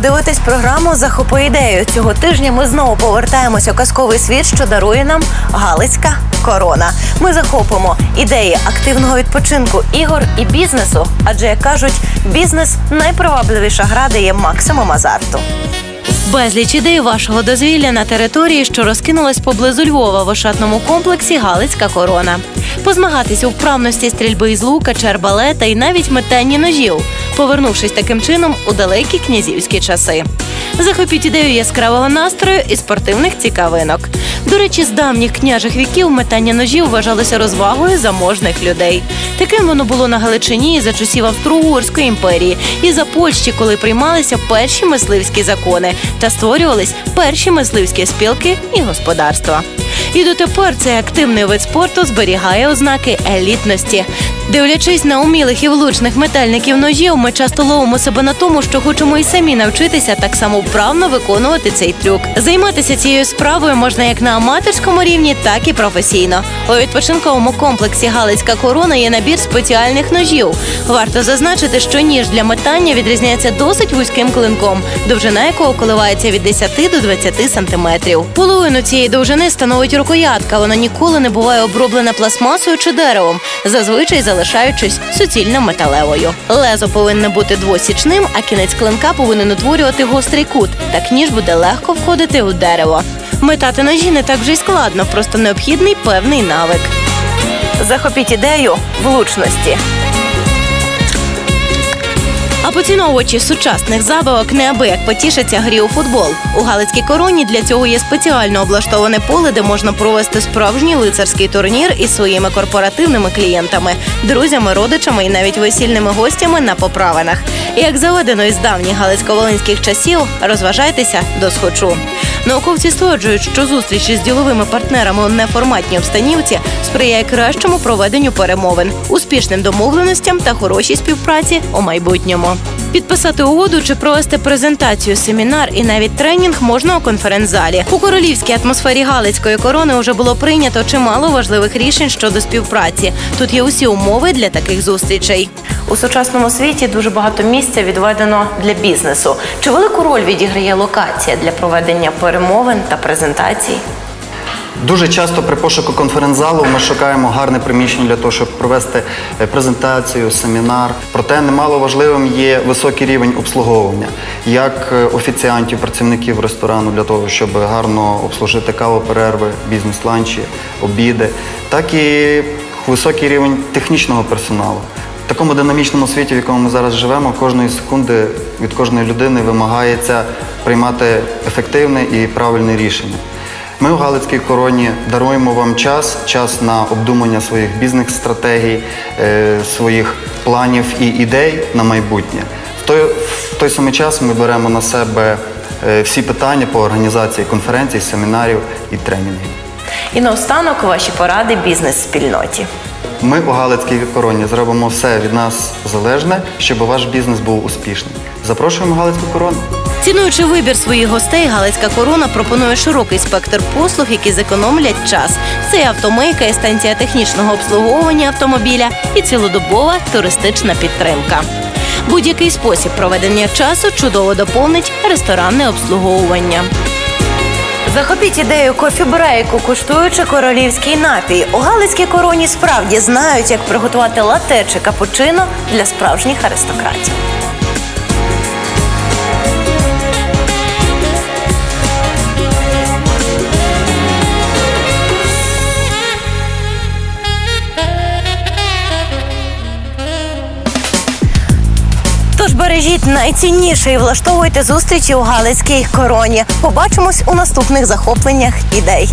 дивитесь програму Захопи ідею. Цього тижня ми знову повертаємося у казковий світ, що дарує нам Галицька корона. Ми захопимо ідеї активного відпочинку, ігор і бізнесу. Адже як кажуть, бізнес найпривабливіша гра дає максимум азарту. Безліч ідей вашого дозвілля на території, що розкинулась поблизу Львова в ошатному комплексі Галицька корона. Позмагатись у вправності стрільби із лука, чербалета і навіть метанні ножів, повернувшись таким чином у далекі князівські часи. Захопіть ідею яскравого настрою і спортивних цікавинок. До речі, з давніх княжих віків метання ножів вважалося розвагою заможних людей. Таким воно було на Галичині за часів Австро-Угорської імперії, і за Польщі, коли приймалися перші мисливські закони та створювались перші мисливські спілки і господарства. І дотепер цей активний вид спорту зберігає ознаки елітності. Дивлячись на умілих і влучних метальників ножів, ми часто ловимо себе на тому, що хочемо і самі навчитися так само вправно виконувати цей трюк. Займатися цією справою можна як на аматорському рівні, так і професійно. У відпочинковому комплексі Галицька корона є набір спеціальних ножів. Варто зазначити, що ніж для метання відрізняється досить вузьким клинком, довжина якого коливається від 10 до 20 сантиметрів. Половину цієї довжини становить рукоятка. Вона ніколи не буває оброблена пластмасою чи деревом, зазвичай залишаючись суцільно металевою. Лезо повинне бути двосічним, а кінець клинка повинен утворювати гострий кут. Так ніж буде легко входити у дерево. Метати ножі не так вже й складно, просто необхідний певний навик. Захопіть ідею влучності. А поціновувачі сучасних забавок неабияк потішаться грі у футбол. У Галицькій короні для цього є спеціально облаштоване поле, де можна провести справжній лицарський турнір із своїми корпоративними клієнтами, друзями, родичами і навіть весільними гостями на поправинах. Як заведено із давніх галицько-волинських часів, розважайтеся до схочу. Науковці стверджують, що зустрічі з діловими партнерами у неформатній обстанівці сприяє кращому проведенню перемовин, успішним домовленостям та хорошій співпраці у майбутньому. Підписати угоду чи провести презентацію, семінар і навіть тренінг можна у конференц-залі. У королівській атмосфері Галицької корони вже було прийнято чимало важливих рішень щодо співпраці. Тут є усі умови для таких зустрічей. У сучасному світі дуже багато місця відведено для бізнесу. Чи велику роль відіграє локація для проведення перемовин та презентацій? Дуже часто при пошуку конференц-залу ми шукаємо гарне приміщення для того, щоб провести е, презентацію, семінар. Проте немало важливим є високий рівень обслуговування, як е, офіціантів, працівників ресторану для того, щоб гарно обслужити каву, перерви, бізнес-ланчі, обіди, так і високий рівень технічного персоналу. В такому динамічному світі, в якому ми зараз живемо, кожної секунди від кожної людини вимагається приймати ефективне і правильне рішення. Ми у Галицькій короні даруємо вам час, час на обдумання своїх бізнес-стратегій, е, своїх планів і ідей на майбутнє. В той, в той самий час ми беремо на себе е, всі питання по організації конференцій, семінарів і тренінгів. І наостанок ваші поради бізнес-спільноті. Ми у Галицькій короні зробимо все від нас залежне, щоб ваш бізнес був успішний. Запрошуємо Галицьку корону. Цінуючи вибір своїх гостей, Галицька корона пропонує широкий спектр послуг, які зекономлять час. Це і автомийка, і станція технічного обслуговування автомобіля, і цілодобова туристична підтримка. Будь-який спосіб проведення часу чудово доповнить ресторанне обслуговування. Захопіть ідею кофі-брейку, куштуючи королівський напій. У Галицькій короні справді знають, як приготувати лате чи капучино для справжніх аристократів. Найцінніше і влаштовуйте зустрічі у Галицькій короні. Побачимось у наступних захопленнях ідей.